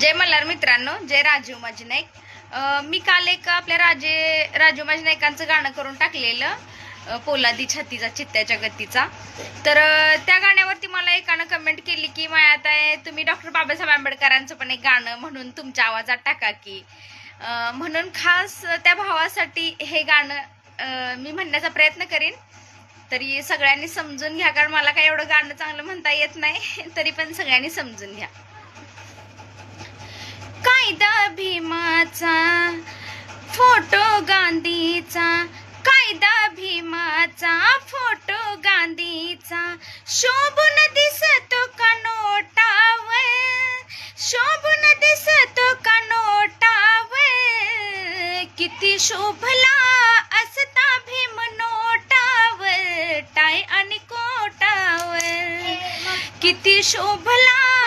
जय मल्हार मित्रांनो जय राजीव माझी नाईक. मी काल एक आपल्या राजे राजीव माझी नाईकांचं गाणं करून टाकलेलं पोलादी छातीचा चित्त्याच्या गतीचा. तर त्या गाण्यावरती मला एकानं कमेंट केली की माया आता तुम्ही डॉक्टर बाबासाहेब आंबेडकरांचं पण एक गाणं म्हणून तुमच्या आवाजात टाका की. म्हणून खास त्या भावासाठी हे गाणं मी म्हणण्याचा प्रयत्न करीन. तरी सगळ्यांनी समजून घ्या कारण मला काही एवढं गाणं चांगलं म्हणता येत नाही तरी पण सगळ्यांनी समजून घ्या. भीमाचा फोटो गांधीचा कायदा भीमाचा फोटो गांधीचा. शोभून दिसतो का नोटावर? शोभून दिसतो का नोटावर? किती शोभला असता भीम नोटावर टाय आणि कोटावर. किती शोभला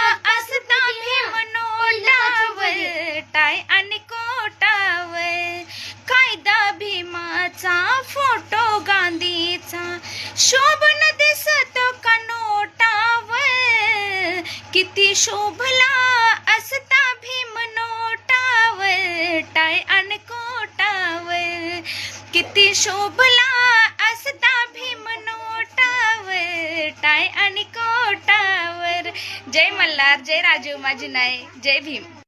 शोभन दिसतो कनोटावर. किती शोभला असता भीम नोटावर टाय आणि कोटावर. किती शोभला असता भीम नोटावर टाय आणि कोटावर. जय मल्हार जय राजीव माझी नाय जय भीम.